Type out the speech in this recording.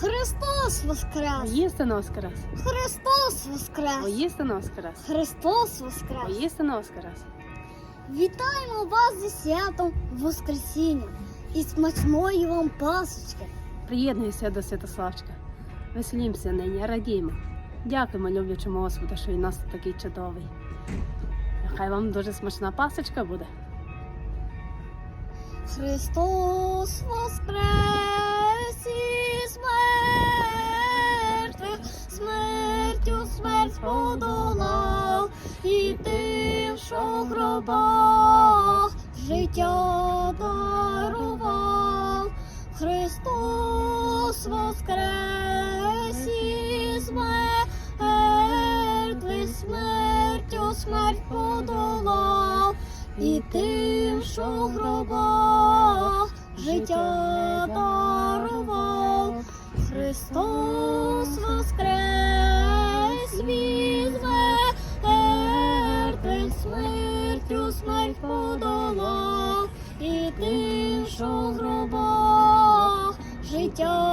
Христос воскрес! Воістину воскрес! Христос воскрес! Воістину воскрес! Христос воскрес! Воістину воскрес! Вітаємо вас зі святом Воскресіння і смачної вам пасочки. Приєднуйся до Святославчика. Веселімося нині, радіємо. Дякуємо люблячому Господу, що він нас такий чудовий. Нехай вам дуже смачна пасочка буде. Христос воскрес подолав, і що в гробах життя дарував. Христос воскрес із мертвих, смертю смерть подолав, і що в гробах життя дарував. Христос воскрес й подолав, і тим, що в гробах життя.